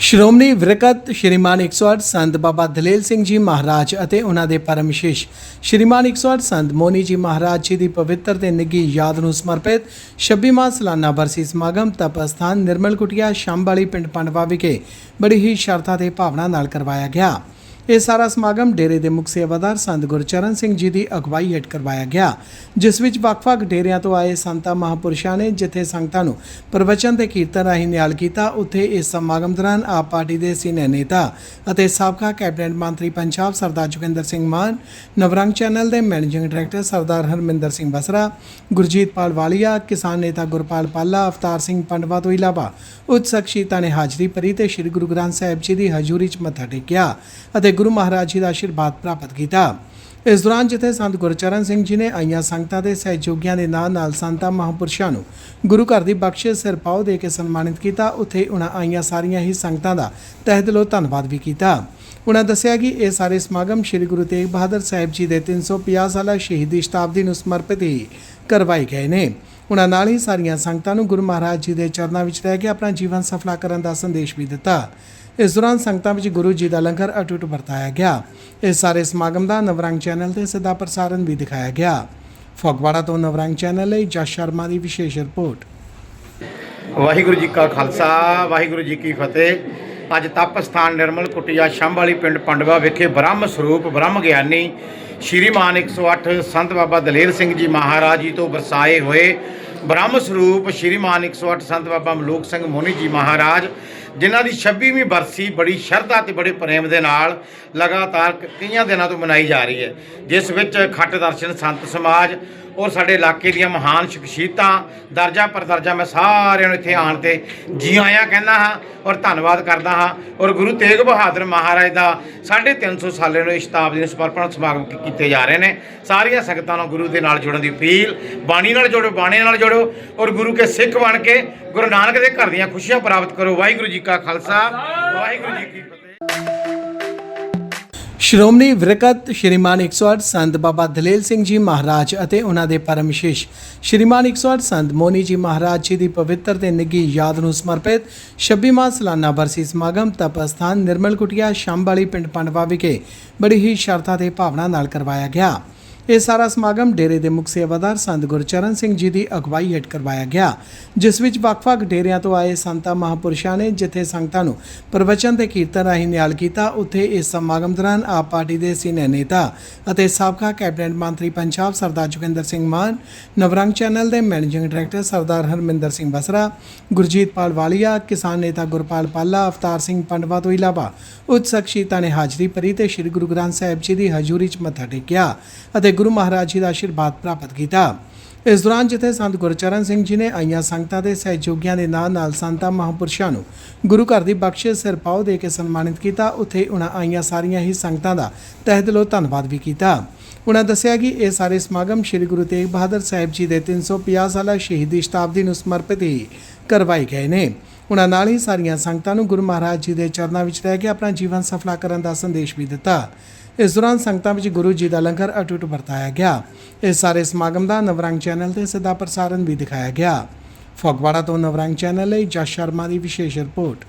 ਸ਼੍ਰੋਮਣੀ ਵਿਰਕਤ ਸ਼੍ਰੀਮਾਨ 108 ਸੰਤ ਬਾਬਾ ਦਲੇਲ ਸਿੰਘ ਜੀ ਮਹਾਰਾਜ ਅਤੇ ਉਹਨਾਂ ਦੇ ਪਰਮ ਵਿਸ਼ੇਸ਼ ਸ਼੍ਰੀਮਾਨ 108 ਸੰਤ ਮੋਨੀ ਜੀ ਮਹਾਰਾਜ ਜੀ ਦੀ ਪਵਿੱਤਰ ਤੇ ਨਿੱਘੀ ਯਾਦ ਨੂੰ ਸਮਰਪਿਤ 26ਵਾਂ ਸਾਲਾਨਾ ਬਰਸੀ ਸਮਾਗਮ ਤਪ ਅਸਥਾਨ ਨਿਰਮਲ ਕੁਟਿਆ, ਸ਼ੰਭਾਲੀ ਪਿੰਡ ਪੰਡਵਾ ਵਿਖੇ ਬੜੀ ਹੀ ਸ਼ਰਧਾ ਤੇ ਭਾਵਨਾ ਨਾਲ ਕਰਵਾਇਆ ਗਿਆ। ਇਹ ਸਾਰਾ ਸਮਾਗਮ ਡੇਰੇ ਦੇ ਮੁਖ ਸੇਵਾਦਾਰ ਸੰਤ ਗੁਰਚਰਨ ਸਿੰਘ ਜੀ ਦੀ ਅਗਵਾਈ ਹੇਠ ਕਰਵਾਇਆ ਗਿਆ, ਜਿਸ ਵਿੱਚ ਵੱਖ-ਵੱਖ ਡੇਰਿਆਂ ਤੋਂ ਆਏ ਸੰਤਾਂ, ਮਹਾਪੁਰਸ਼ਾਂ ਨੇ ਜਿੱਥੇ ਸੰਗਤਾਂ ਨੂੰ ਪ੍ਰਵਚਨ ਤੇ ਕੀਰਤਨ ਰਾਹੀਂ ਨਿਹਾਲ ਕੀਤਾ, ਉੱਥੇ ਇਸ ਸਮਾਗਮ ਦੌਰਾਨ ਆਪ ਪਾਰਟੀ ਦੇ ਸੀਨੀਅਰ ਨੇਤਾ ਅਤੇ ਸਾਬਕਾ ਕੈਬਨਿਟ ਮੰਤਰੀ ਪੰਜਾਬ ਸਰਦਾਰ ਜੋਗਿੰਦਰ ਸਿੰਘ ਮਾਨ, ਨਵਰੰਗ ਚੈਨਲ ਦੇ ਮੈਨੇਜਿੰਗ ਡਾਇਰੈਕਟਰ ਸਰਦਾਰ ਹਰਮਿੰਦਰ ਸਿੰਘ ਬਸਰਾ, ਗੁਰਜੀਤ ਪਾਲ ਵਾਲੀਆ, ਕਿਸਾਨ ਨੇਤਾ ਗੁਰਪਾਲ ਪਾਲਾ, ਅਵਤਾਰ ਸਿੰਘ ਪੰਡਵਾ ਤੋਂ ਇਲਾਵਾ ਉੱਚ ਸ਼ਖਸੀਅਤਾਂ ਨੇ ਹਾਜ਼ਰੀ ਭਰੀ ਤੇ ਸ੍ਰੀ ਗੁਰੂ ਗ੍ਰੰਥ ਸਾਹਿਬ ਜੀ ਦੀ ਹਜ਼ੂਰੀ 'ਚ ਮੱਥਾ ਟੇਕਿਆ ਅਤੇ ਗੁਰੂ ਮਹਾਰਾਜ ਜੀ ਦਾ ਆਸ਼ੀਰਵਾਦ ਪ੍ਰਾਪਤ ਕੀਤਾ। ਇਸ ਦੌਰਾਨ ਜਿੱਥੇ ਸੰਤ ਗੁਰਚਰਨ ਸਿੰਘ ਜੀ ਨੇ ਆਈਆਂ ਸੰਗਤਾਂ ਦੇ ਸਹਿਯੋਗੀਆਂ ਦੇ ਨਾਲ ਨਾਲ ਸੰਤਾਂ ਮਹਾਂਪੁਰਸ਼ਾਂ ਨੂੰ ਗੁਰੂ ਘਰ ਦੀ ਬਖਸ਼ਿਸ਼, ਸਿਰ ਪਾਉ ਦੇ ਕੇ ਸਨਮਾਨਿਤ ਕੀਤਾ, ਉੱਥੇ ਉਹਨਾਂ ਆਈਆਂ ਸਾਰੀਆਂ ਹੀ ਸੰਗਤਾਂ ਦਾ ਤਹਿ ਦਿਲੋਂ ਧੰਨਵਾਦ ਵੀ ਕੀਤਾ। ਉਹਨਾਂ ਦੱਸਿਆ ਕਿ ਇਹ ਸਾਰੇ ਸਮਾਗਮ ਸ੍ਰੀ ਗੁਰੂ ਤੇਗ ਬਹਾਦਰ ਸਾਹਿਬ ਜੀ ਦੇ 350 ਸਾਲਾ ਸ਼ਹੀਦੀ ਸ਼ਤਾਬਦੀ ਨੂੰ ਸਮਰਪਿਤ ਹੀ ਕਰਵਾਏ ਗਏ ਨੇ। ਉਹਨਾਂ ਨਾਲ ਹੀ ਸਾਰੀਆਂ ਸੰਗਤਾਂ ਨੂੰ ਗੁਰੂ ਮਹਾਰਾਜ ਜੀ ਦੇ ਚਰਨਾਂ ਵਿੱਚ ਰਹਿ ਕੇ ਆਪਣਾ ਜੀਵਨ ਸਫਲਾ ਕਰਨ ਦਾ ਸੰਦੇਸ਼ ਵੀ ਦਿੱਤਾ। ਇਸ ਦੌਰਾਨ ਸੰਗਤਾਂ ਵਿੱਚ ਗੁਰੂ ਜੀ ਦਾ ਲੰਗਰ ਅਟੁੱਟ ਵਰਤਾਇਆ ਗਿਆ। ਇਸ ਸਾਰੇ ਸਮਾਗਮ ਦਾ ਨਵਰੰਗ ਚੈਨਲ ਤੇ ਸਿੱਧਾ ਪ੍ਰਸਾਰਣ ਵੀ ਦਿਖਾਇਆ ਗਿਆ। ਫਗਵਾੜਾ ਤੋਂ ਨਵਰੰਗ ਚੈਨਲ ਲਈ ਜਸ ਸ਼ਰਮਾ ਦੀ ਵਿਸ਼ੇਸ਼ ਰਿਪੋਰਟ। ਵਾਹਿਗੁਰੂ ਜੀ ਕਾ ਖਾਲਸਾ, ਵਾਹਿਗੁਰੂ ਜੀ ਕੀ ਫਤਿਹ। ਅੱਜ ਤਪ ਸਥਾਨ ਨਿਰਮਲ ਕੁਟਿਆ ਸ਼ੰਭਾਲੀ ਪਿੰਡ ਪੰਡਵਾ ਵਿਖੇ ਬ੍ਰਹਮ ਸਰੂਪ, ਬ੍ਰਹਮ ਗਿਆਨੀ ਸ਼੍ਰੀਮਾਨ 108 ਸੰਤ ਬਾਬਾ ਦਲੇਰ ਸਿੰਘ ਜੀ ਮਹਾਰਾਜ ਜੀ ਤੋਂ ਵਰਸਾਏ ਹੋਏ ਬ੍ਰਹਮ ਸਰੂਪ ਸ਼੍ਰੀਮਾਨ 108 ਸੰਤ ਬਾਬਾ ਮਲੂਕ ਸਿੰਘ ਮੋਨੀ ਜੀ ਮਹਾਰਾਜ ਜਿਨ੍ਹਾਂ ਦੀ 26ਵੀਂ ਬਰਸੀ ਬੜੀ ਸ਼ਰਧਾ ਤੇ ਬੜੇ ਪ੍ਰੇਮ ਦੇ ਨਾਲ ਲਗਾਤਾਰ ਕਈਆਂ ਦਿਨਾਂ ਤੋਂ ਮਨਾਈ ਜਾ ਰਹੀ ਹੈ। ਜਿਸ ਵਿੱਚ ਖੱਟ ਦਰਸ਼ਨ ਸੰਤ ਸਮਾਜ ਔਰ ਸਾਡੇ ਇਲਾਕੇ ਦੀਆਂ ਮਹਾਨ ਸ਼ਖਸੀਅਤਾਂ ਦਰਜਾ ਪਰ ਦਰਜਾ ਮੈਂ ਸਾਰਿਆਂ ਨੂੰ ਇੱਥੇ ਆਣ ਤੇ ਜੀ ਆਇਆਂ ਕਹਿੰਦਾ ਹਾਂ ਔਰ ਧੰਨਵਾਦ ਕਰਦਾ ਹਾਂ ਔਰ ਗੁਰੂ ਤੇਗ ਬਹਾਦਰ ਮਹਾਰਾਜ ਦਾ 350 ਸਾਲੇ ਨੂੰ ਸ਼ਤਾਬਦੀ ਨੂੰ ਸਮਰਪਣ ਸਮਾਗਮ ਕੀਤੇ ਜਾ ਰਹੇ ਨੇ। ਸਾਰੀਆਂ ਸੰਗਤਾਂ ਨੂੰ ਗੁਰੂ ਦੇ ਨਾਲ ਜੁੜਨ ਦੀ ਅਪੀਲ, ਬਾਣੀ ਨਾਲ ਜੁੜੋ ਬਾਣੀ ਨਾਲ ਜੁੜੋ ਔਰ ਗੁਰੂ ਕੇ ਸਿੱਖ ਬਣ ਕੇ ਗੁਰੂ ਨਾਨਕ ਦੇ ਘਰ ਦੀਆਂ ਖੁਸ਼ੀਆਂ ਪ੍ਰਾਪਤ ਕਰੋ। ਵਾਹਿਗੁਰੂ ਜੀ ਕਾ ਖਾਲਸਾ, ਵਾਹਿਗੁਰੂ ਜੀ ਕੀ ਸ਼੍ਰੋਮਣੀ ਵਿਰਕਤ ਸ਼੍ਰੀਮਾਨ 108 ਸੰਤ ਬਾਬਾ ਦਲੇਲ ਸਿੰਘ ਜੀ ਮਹਾਰਾਜ ਅਤੇ ਉਹਨਾਂ ਦੇ ਪਰਮ ਵਿਸ਼ੇਸ਼ ਸ਼੍ਰੀਮਾਨ 108 ਸੰਤ ਮੋਨੀ ਜੀ ਮਹਾਰਾਜ ਜੀ ਦੀ ਪਵਿੱਤਰ ਤੇ ਨਿੱਘੀ ਯਾਦ ਨੂੰ ਸਮਰਪਿਤ 26ਵਾਂ ਸਾਲਾਨਾ ਬਰਸੀ ਸਮਾਗਮ ਤਪ ਅਸਥਾਨ ਨਿਰਮਲ ਕੁਟਿਆ ਸ਼ੰਭਾਲੀ ਪਿੰਡ ਪੰਡਵਾ ਵਿਖੇ ਬੜੀ ਹੀ ਸ਼ਰਧਾ ਤੇ ਭਾਵਨਾ ਨਾਲ ਕਰਵਾਇਆ ਗਿਆ। ਇਹ ਸਾਰਾ ਸਮਾਗਮ ਡੇਰੇ ਦੇ ਮੁਖ ਸੇਵਾਦਾਰ ਸੰਤ ਗੁਰਚਰਨ ਸਿੰਘ ਜੀ ਦੀ ਅਗਵਾਈ ਹੇਠ ਕਰਵਾਇਆ ਗਿਆ, ਜਿਸ ਵਿੱਚ ਵੱਖ-ਵੱਖ ਡੇਰਿਆਂ ਤੋਂ ਆਏ ਸੰਤਾਂ, ਮਹਾਂਪੁਰਸ਼ਾਂ ਨੇ ਜਿੱਥੇ ਸੰਗਤਾਂ ਨੂੰ ਪ੍ਰਵਚਨ ਤੇ ਕੀਰਤਨ ਰਾਹੀਂ ਨਿਹਾਲ ਕੀਤਾ, ਉੱਥੇ ਇਸ ਸਮਾਗਮ ਦੌਰਾਨ ਆਪ ਪਾਰਟੀ ਦੇ ਸੀਨੀਅਰ ਨੇਤਾ ਅਤੇ ਸਾਬਕਾ ਕੈਬਨਿਟ ਮੰਤਰੀ ਪੰਜਾਬ ਸਰਦਾਰ ਜੋਗਿੰਦਰ ਸਿੰਘ ਮਾਨ, ਨਵਰੰਗ ਚੈਨਲ ਦੇ ਮੈਨੇਜਿੰਗ ਡਾਇਰੈਕਟਰ ਸਰਦਾਰ ਹਰਮਿੰਦਰ ਸਿੰਘ ਬਸਰਾ, ਗੁਰਜੀਤ ਪਾਲ ਵਾਲੀਆ, ਕਿਸਾਨ ਨੇਤਾ ਗੁਰਪਾਲ ਪਾਲਾ, ਅਵਤਾਰ ਸਿੰਘ ਪੰਡਵਾ ਤੋਂ ਇਲਾਵਾ ਉੱਚ ਸ਼ਖਸੀਅਤਾਂ ਨੇ ਹਾਜ਼ਰੀ ਭਰੀ ਤੇ ਸ੍ਰੀ ਗੁਰੂ ਗ੍ਰੰਥ ਸਾਹਿਬ ਜੀ ਦੀ ਹਜ਼ੂਰੀ 'ਚ ਮੱਥਾ ਟੇਕਿਆ ਅਤੇ ਗੁਰੂ ਮਹਾਰਾਜ ਜੀ ਦਾ ਆਸ਼ੀਰਵਾਦ ਪ੍ਰਾਪਤ ਕੀਤਾ। ਇਸ ਦੌਰਾਨ ਜਿੱਥੇ ਸੰਤ ਗੁਰਚਰਨ ਸਿੰਘ ਜੀ ਨੇ ਆਈਆਂ ਸੰਗਤਾਂ ਦੇ ਸਹਿਯੋਗੀਆਂ ਦੇ ਨਾਲ ਨਾਲ ਸੰਤਾਂ ਮਹਾਂਪੁਰਸ਼ਾਂ ਨੂੰ ਗੁਰੂ ਘਰ ਦੀ ਬਖਸ਼ਿਸ਼, ਸਿਰ ਪਾਉ ਦੇ ਕੇ ਸਨਮਾਨਿਤ ਕੀਤਾ, ਉੱਥੇ ਉਹਨਾਂ ਆਈਆਂ ਸਾਰੀਆਂ ਹੀ ਸੰਗਤਾਂ ਦਾ ਤਹਿ ਦਿਲੋਂ ਧੰਨਵਾਦ ਵੀ ਕੀਤਾ। ਉਹਨਾਂ ਦੱਸਿਆ ਕਿ ਇਹ ਸਾਰੇ ਸਮਾਗਮ ਸ੍ਰੀ ਗੁਰੂ ਤੇਗ ਬਹਾਦਰ ਸਾਹਿਬ ਜੀ ਦੇ 350 ਸਾਲਾ ਸ਼ਹੀਦੀ ਸ਼ਤਾਬਦੀ ਨੂੰ ਸਮਰਪਿਤ ਹੀ ਕਰਵਾਏ ਗਏ ਨੇ। ਉਹਨਾਂ ਨਾਲ ਹੀ ਸਾਰੀਆਂ ਸੰਗਤਾਂ ਨੂੰ ਗੁਰੂ ਮਹਾਰਾਜ ਜੀ ਦੇ ਚਰਨਾਂ ਵਿੱਚ ਰਹਿ ਕੇ ਆਪਣਾ ਜੀਵਨ ਸਫਲਾ ਕਰਨ ਦਾ ਸੰਦੇਸ਼ ਵੀ ਦਿੱਤਾ। ਇਸ ਦੌਰਾਨ ਸੰਗਤਾਂ ਵਿੱਚ ਗੁਰੂ ਜੀ ਦਾ ਲੰਗਰ ਅਟੁੱਟ ਵਰਤਾਇਆ ਗਿਆ। ਇਸ ਸਾਰੇ ਸਮਾਗਮ ਦਾ ਨਵਰੰਗ ਚੈਨਲ ਤੇ ਸਿੱਧਾ ਪ੍ਰਸਾਰਣ ਵੀ ਦਿਖਾਇਆ ਗਿਆ। ਫਗਵਾੜਾ ਤੋਂ ਨਵਰੰਗ ਚੈਨਲ ਲਈ ਜਸ ਸ਼ਰਮਾ ਦੀ ਵਿਸ਼ੇਸ਼ ਰਿਪੋਰਟ।